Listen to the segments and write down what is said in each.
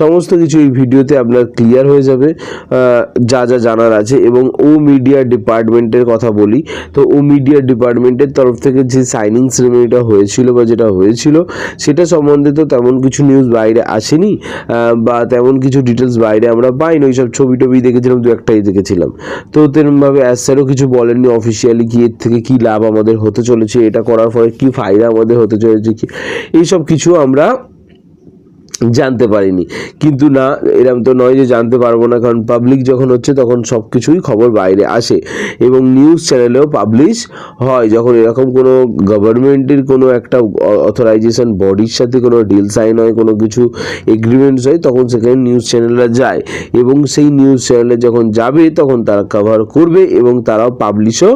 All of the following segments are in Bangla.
সমস্ত কিছু এই ভিডিওতে আপনার ক্লিয়ার হয়ে যাবে যা যা জানার আছে। এবং ও মিডিয়া ডিপার্টমেন্টের কথা বলি, তো ও মিডিয়া ডিপার্টমেন্টের তরফ থেকে যে সাইনিং সেরেমনিটা হয়েছিল বা যেটা হয়েছিল, সেটা সম্বন্ধে তো তেমন কিছু নিউজ বাইরে আসেনি বা তেমন কিছু ডিটেলস বাইরে আমরা পাইনি। ওই সব ছবি টবি দেখেছিলাম, দু একটাই দেখেছিলাম। তো তেমনভাবে অ্যাজ স্যারও কিছু বলেননি অফিসিয়ালি কি এর থেকে কি লাভ আমাদের হতে চলেছে, এটা করার ফলে কি ফায়দা আমাদের হতে চলেছে, কি এইসব কিছু আমরা জানতে পারিনি। কিন্তু না, এরম তো নয় যে জানতে পারব না, কারণ পাবলিক যখন হচ্ছে তখন সব কিছুই খবর বাইরে আসে এবং নিউজ চ্যানেলেও পাবলিশ হয়। যখন এরকম কোনো গভর্নমেন্টের কোনো একটা অথরাইজেশন বডির সাথে কোনো ডিল সাইন হয়, কোনো কিছু এগ্রিমেন্টস হয়, তখন সেখানে নিউজ চ্যানেলরা যায় এবং সেই নিউজ চ্যানেলে যখন যাবে, তখন তারা কভার করবে এবং তারাও পাবলিশও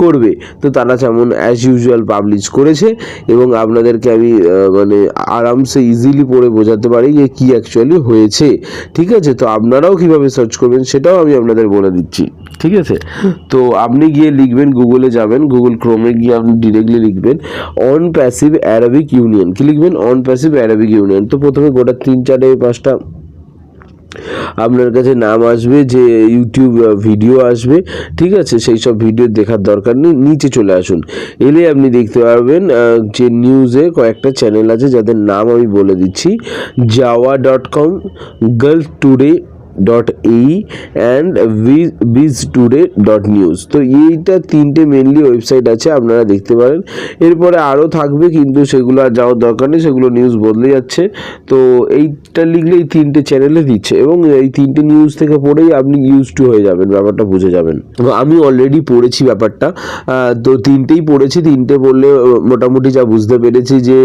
করবে। তো তারা যেমন অ্যাজ ইউজুয়াল পাবলিশ করেছে এবং আপনাদেরকে আমি মানে আরামসে ইজিলি পড়ে বোঝাতে পারি যে কি অ্যাকচুয়ালি হয়েছে। ঠিক আছে? তো আপনারাও কীভাবে সার্চ করবেন সেটাও আমি আপনাদের বলে দিচ্ছি। ঠিক আছে? তো আপনি গিয়ে লিখবেন গুগলে যাবেন গুগল ক্রোমে গিয়ে আপনি ডিরেক্টলি লিখবেন অন প্যাসিভ অ্যারাবিক ইউনিয়ন কি লিখবেন? অন প্যাসিভ অ্যারাবিক ইউনিয়ন তো প্রথমে গোটা তিন চারটে পাঁচটা আপনার কাছে নাম আসবে, যে ইউটিউব ভিডিও আসবে, ঠিক আছে? সেই সব ভিডিও দেখার দরকার নেই, নিচে চলে আসুন। এলে আপনি দেখতে পারবেন যে নিউজে কয়েকটা চ্যানেল আছে, যাদের নাম আমি বলে দিচ্ছি Jawa dot com girls today dot এই and biz today dot news তো এইটা তিনটে মেনলি ওয়েবসাইট আছে, আপনারা দেখতে পারেন। এরপরে আরও থাকবে, কিন্তু সেগুলো আর যাওয়ার দরকার নেই, সেগুলো নিউজ বদলে যাচ্ছে। তো এইটা লিখলে এই তিনটে চ্যানেলে দিচ্ছে, এবং এই তিনটে নিউজ থেকে পড়েই আপনি ইউজ টু হয়ে যাবেন, ব্যাপারটা বুঝে যাবেন। আমি অলরেডি পড়েছি ব্যাপারটা। তো তিনটেই পড়েছি, তিনটে পড়লে মোটামুটি যা বুঝতে পেরেছি যে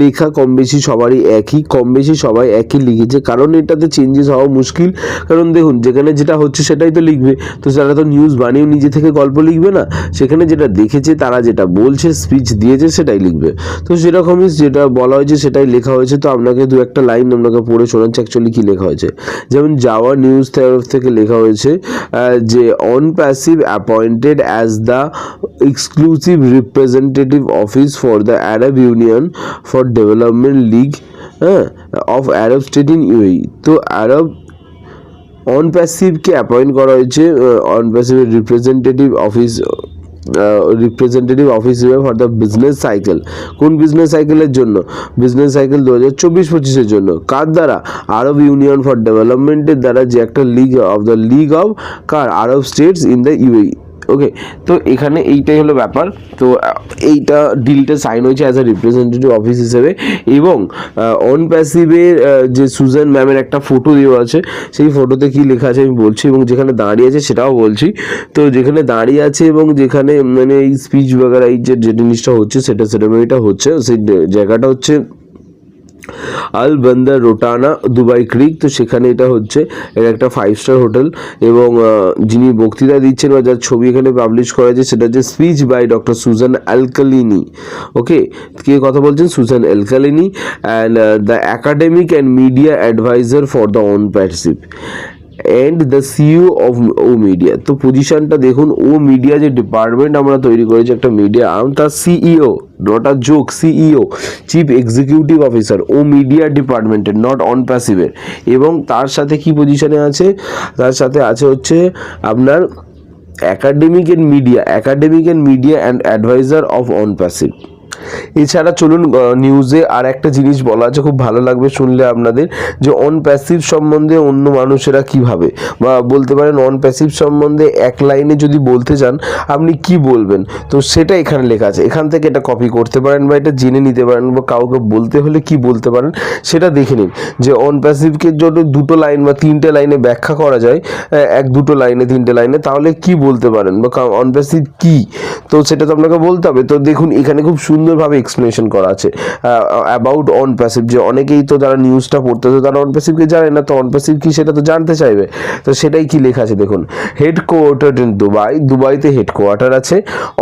লেখা কম বেশি সবারই একই, কম বেশি সবাই একই লিখেছে। কারণ এটাতে চেঞ্জেস হওয়া মুশকিল। কারণ দেখুন, যেখানে যেটা হচ্ছে সেটাই তো লিখবে। তো যারা তো নিউজ বানিয়েও নিজে থেকে গল্প লিখবে না, সেখানে যেটা দেখেছে, তারা যেটা বলছে স্পিচ দিয়েছে, সেটাই লিখবে। তো সেরকমই যেটা বলা হয়েছে, সেটাই লেখা হয়েছে। তো আপনাকে দু একটা লাইন আপনাকে পড়ে শোনাচ্ছে অ্যাকচুয়ালি কি লেখা হয়েছে। যেমন যাওয়া নিউজ তরফ থেকে লেখা হয়েছে যে on passive appointed as the exclusive representative office for the Arab union for development league হ্যাঁ of Arab state in UAE তো আরব অন প্যাসিভকে অ্যাপয়েন্ট করা হয়েছে অন প্যাসিভের রিপ্রেজেন্টেটিভ অফিস রিপ্রেজেন্টেটিভ অফিস হিসেবে ফর দ্য বিজনেস সাইকেল কোন বিজনেস সাইকেলের জন্য? বিজনেস সাইকেল দু হাজার চব্বিশ পঁচিশের জন্য। কার দ্বারা? আরব ইউনিয়ন ফর ডেভেলপমেন্টের দ্বারা যে একটা league of the league of car? Arab states in the UAE okay তো এখানে এইটাই হলো ব্যাপার। তো এইটা ডিলটা সাইন হয়েছে অ্যাজ এ রিপ্রেজেন্টেটিভ অফিস হিসেবে এবং অন প্যাসিভের যে সুজান ম্যামের একটা ফটো দেওয়া আছে, সেই ফটোতে কি লেখা আছে আমি বলছি এবং যেখানে দাঁড়িয়ে আছে সেটাও বলছি। তো যেখানে দাঁড়িয়ে আছে এবং যেখানে মানে এই স্পিচ বাগারা, এই যে যে জিনিসটা হচ্ছে, সেটা সেরেমনিটা হচ্ছে, সেই জায়গাটা হচ্ছে আল বান্দার রোটানা, দুবাই ক্রিক তো সেখানে এটা হচ্ছে এটা একটা ফাইভ স্টার হোটেল এবং যিনি বক্তৃতা দিচ্ছেন বা যার ছবি এখানে পাবলিশ করা হয়েছে, সেটা হচ্ছে speech by doctor Suzanne Alkalini okay কে কথা বলছেন? Suzanne Alkalini and the academic and media adviser for the on passive and the CEO of O media তো পজিশনটা দেখুন ও মিডিয়া যে ডিপার্টমেন্ট আমরা তৈরি করেছি একটা মিডিয়া আর্ম তার CEO not a joke CEO chief executive officer O media ডিপার্টমেন্টের নট অন প্যাসিভের এবং তার সাথে কি পজিশনে আছে? তার সাথে আছে হচ্ছে আপনার academic and media academic and media and advisor of OnPassive এছাড়া চলুন নিউজে আর একটা জিনিস বলা আছে, খুব ভালো লাগবে শুনলে আপনাদের, যে অন প্যাসিভ সম্বন্ধে অন্য মানুষেরা কি ভাবে? বা বলতে পারেন অন প্যাসিভ সম্বন্ধে এক লাইনে যদি বলতে চান, আপনি কি বলবেন? তো সেটা এখানে লেখা আছে। এখান থেকে এটা কপি করতে পারেন বা এটা জেনে নিতে পারেন বা কাউকে বলতে হলে কি বলতে পারেন, সেটা দেখে নিন। যে অন প্যাসিভকে যদি দুটো লাইন বা তিনটে লাইনে ব্যাখ্যা করা যায় এক দুটো লাইনে তিনটে লাইনে তাহলে কি বলতে পারেন? বা অন প্যাসিভ কি? তো সেটা তো আপনাকে বলতে হবে। তো দেখুন, এখানে খুব সুন্দরভাবে এক্সপ্লেনেশন করা আছে। অ্যাবাউট অন প্যাসিভ যে অনেকেই তো যারা নিউজটা পড়তেছে, তারা অন প্যাসিভকে জানে না? তো অন প্যাসিভ কি সেটা তো জানতে চাইবে। তো সেটাই কি লেখা আছে দেখুন। হেডকোয়ার্টার ইন দুবাই দুবাইতে হেডকোয়ার্টার আছে।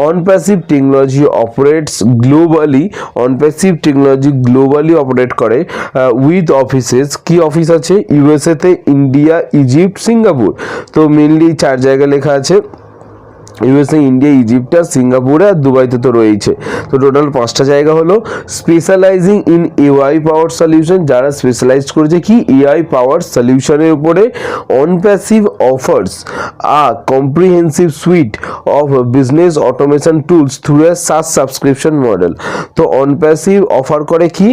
OnPassive technology operates globally OnPassive technology globally operate করে। উইথ অফিসেস কি অফিস আছে? ইউএসএতে ইন্ডিয়া ইজিপ্ট সিঙ্গাপুর তো মেনলি চার জায়গায় লেখা আছে। ইউএসএ ইন্ডিয়া ইজিপ্ট আর সিঙ্গাপুরে আর দুবাইতে তো রয়েছে তো টোটাল পাঁচটা জায়গা হলো specializing in AI power solution যারা স্পেশালাইজ করেছে কি এআই পাওয়ার সলিউশনের উপরে OnPassive offers a comprehensive suite of business automation tools through a SaaS subscription model তো অন প্যাসিভ অফার করে কি?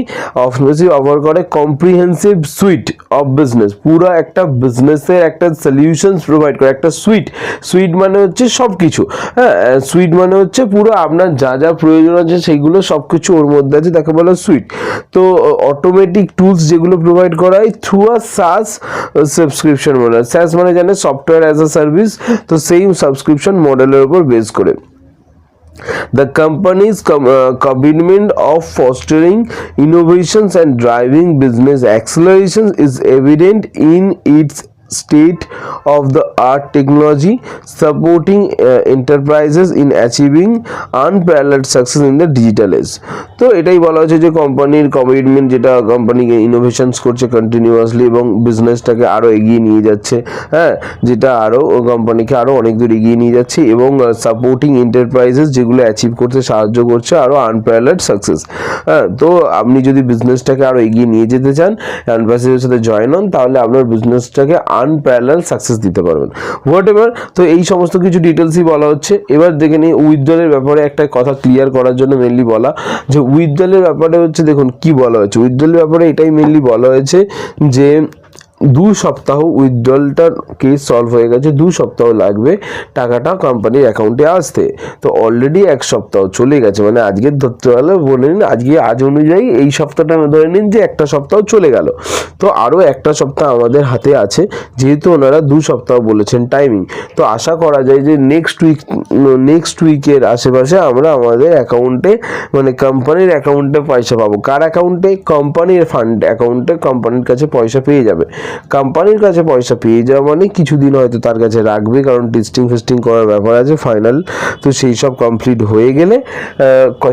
অফ প্যাসিভ অফার করে কম্প্রিহেন্সিভ সুইট অফ বিজনেস পুরো একটা বিজনেসের একটা সলিউশনস প্রোভাইড করে, একটা সুইট সুইট মানে হচ্ছে সব কিছু হ্যাঁ সুইট মানে হচ্ছে পুরো আপনার যা যা প্রয়োজন আছে সেইগুলো সব কিছু ওর মধ্যে আছে তাকে বলা সুইট তো অটোমেটিক টুলস যেগুলো প্রোভাইড করা হয় through a SaaS subscription model SaaS মানে জানে সফটওয়্যার অ্যাজ আ সার্ভিস তো সেই সাবস্ক্রিপশন মডেলের উপর বেস করে। The company's com- uh, commitment of fostering innovations and driving business accelerations is evident in its state of the art technology supporting uh, enterprises in achieving unparalleled success in the digital age. তো এটাই বলা হচ্ছে যে কোম্পানির কমিটমেন্ট যেটা কোম্পানিকে ইনোভেশনস করছে কন্টিনিউয়াসলি এবং বিজনেসটাকে আরও এগিয়ে নিয়ে যাচ্ছে হ্যাঁ যেটা আরও কোম্পানিকে আরও অনেক দূর এগিয়ে নিয়ে যাচ্ছে এবং সাপোর্টিং এন্টারপ্রাইজেস যেগুলো অ্যাচিভ করতে সাহায্য করছে আরও আনপ্যারালেড সাকসেস হ্যাঁ তো আপনি যদি বিজনেসটাকে আরও এগিয়ে নিয়ে যেতে চান অ্যাম্বাসিডারের সাথে জয়েন হন তাহলে আপনার বিজনেসটাকে আনপ্যারাল সাকসেস দিতে পারবেন। হোয়াট এভার তো এই সমস্ত কিছু ডিটেলসই বলা হচ্ছে। এবার দেখে নিই উইথড্রলের ব্যাপারে একটা কথা ক্লিয়ার করার জন্য মেনলি বলা। যে উইথড্রলের ব্যাপারে হচ্ছে দেখুন, কি বলা হয়েছে? উইথড্রলের ব্যাপারে এটাই মেনলি বলা হয়েছে যে দু সপ্তাহ উইথড্রলটার কেস সলভ হয়ে গেছে, দু সপ্তাহ লাগবে টাকাটা কোম্পানির অ্যাকাউন্টে আসতে। তো অলরেডি এক সপ্তাহ চলে গেছে মানে আজকে ধরতে পারলে বলে নিন, আজকে আজ অনুযায়ী এই সপ্তাহটা ধরে নিন যে একটা সপ্তাহ চলে গেল। তো আরও একটা সপ্তাহ আমাদের হাতে আছে, যেহেতু ওনারা দু সপ্তাহ বলেছেন টাইমিং তো আশা করা যায় যে নেক্সট উইক নেক্সট উইকের আশেপাশে আমরা আমাদের অ্যাকাউন্টে মানে কোম্পানির অ্যাকাউন্টে পয়সা পাবো। কার অ্যাকাউন্টে কোম্পানির ফান্ড অ্যাকাউন্টে কোম্পানির কাছে পয়সা পেয়ে যাবে। কোম্পানির কাছে পয়সা পেয়ে যাওয়া মানে কিছুদিন হয়তো তার কাছে রাখবে, কারণ টেস্টিং ফেস্টিং করার ব্যাপার আছে ফাইনাল তো সেই সব কমপ্লিট হয়ে গেলে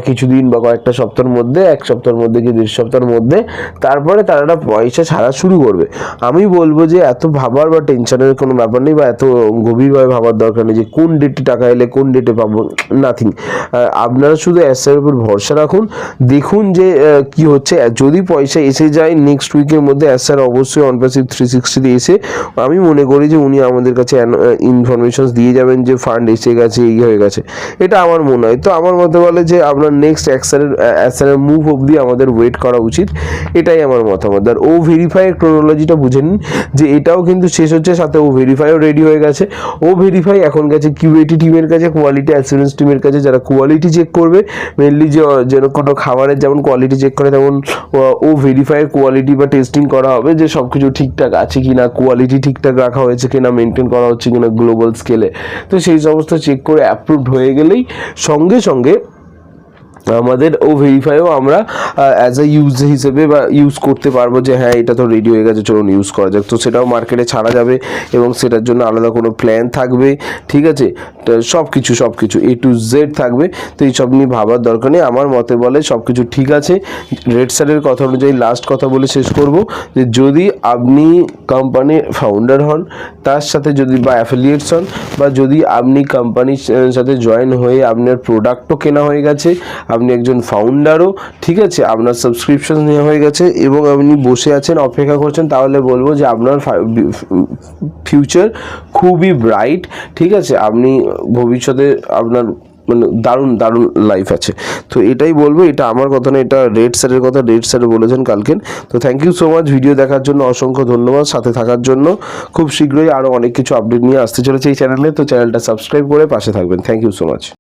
কিছুদিন বা কয়েকটা সপ্তাহের মধ্যে, এক সপ্তাহের মধ্যে কি দেড় সপ্তাহের মধ্যে তারপরে তারা একটা পয়সা ছাড়া শুরু করবে। আমি বলব যে এত ভাবার বা টেনশনের কোনো ব্যাপার নেই বা এত গভীরভাবে ভাবার দরকার নেই যে কোন ডেটে টাকা এলে কোন ডেটে পাবো নাথিং আপনারা শুধু অ্যাসের উপর ভরসা রাখুন, দেখুন যে কি হচ্ছে। যদি পয়সা এসে যায় নেক্সট উইকের মধ্যে অ্যাসার অবশ্যই অনপ্যাসিভ থ্রি সিক্সটিতে এসে আমি মনে করি যে উনি আমাদের কাছে ইনফরমেশন দিয়ে যাবেন যে ফান্ড এসে গেছে, এই হয়ে গেছে। এটা আমার মনে হয়। তো আমার মতে বলে যে আপনার নেক্সট অ্যাকশনের অ্যাকশনের মুভ অবধি আমাদের ওয়েট করা উচিত। এটাই আমার মতামত। আর ও ভেরিফাইয়ের ক্রোনোলজিটা বুঝে নিন যে এটাও কিন্তু শেষ হচ্ছে, সাথে ও ভেরিফাইও রেডি হয়ে গেছে। ও ভেরিফাই এখন গেছে কিউএটি টিমের কাছে কোয়ালিটি অ্যাসুরেন্স টিমের কাছে। যারা কোয়ালিটি চেক করবে মেনলি যে, যেন কোনো খাবারের যেমন কোয়ালিটি চেক করে, তেমন, ও- ভেরিফাইয়ের কোয়ালিটি বা টেস্টিং করা হবে, যে সব কিছু ঠিকঠাক আছে কি না কোয়ালিটি ঠিকঠাক রাখা হয়েছে কিনা মেনটেন করা হচ্ছে কিনা গ্লোবাল স্কেলে তো সেই সমস্ত চেক করে অ্যাপ্রুভড হয়ে গেলেই সঙ্গে সঙ্গে আমাদের ও ভেরিফাইও আমরা অ্যাজ এ ইউজ হিসেবে বা ইউজ করতে পারব যে হ্যাঁ এটা তো রেডি হয়ে গেছে, চলুন ইউজ করা যাক। তো সেটাও মার্কেটে ছাড়া যাবে এবং সেটার জন্য আলাদা কোনো প্ল্যান থাকবে, ঠিক আছে? সব কিছু সব কিছু এ টু জেড থাকবে। তো এই সব নিয়ে ভাবার দরকার নেই। আমার মতে বলে সব কিছু ঠিক আছে। রেড স্যারের কথা অনুযায়ী লাস্ট কথা বলে শেষ করব, যে যদি আপনি কোম্পানির ফাউন্ডার হন, তার সাথে যদি বা অ্যাফিলিয়েটস হন, বা যদি আপনি কোম্পানির সাথে জয়েন হয়ে আপনার প্রোডাক্টও কেনা হয়ে গেছে আপনি একজন ফাউন্ডারও ঠিক আছে? আপনার সাবস্ক্রিপশন নেওয়া হয়ে গেছে এবং আপনি বসে আছেন, অপেক্ষা করছেন, তাহলে বলব যে আপনার ফিউচার খুবই ব্রাইট ঠিক আছে? আপনি ভবিষ্যতে আপনার মানে দারুণ দারুণ লাইফ আছে। তো এটাই বলব, এটা আমার কথা না, এটা রেড স্যারের কথা রেড স্যার বলেছেন কালকে তো thank you so much video দেখার জন্য অসংখ্য ধন্যবাদ, সাথে থাকার জন্য। খুব শীঘ্রই আরও অনেক কিছু আপডেট নিয়ে আসতে চলেছে এই চ্যানেলে তো চ্যানেলটা সাবস্ক্রাইব করে পাশে থাকবেন। Thank you so much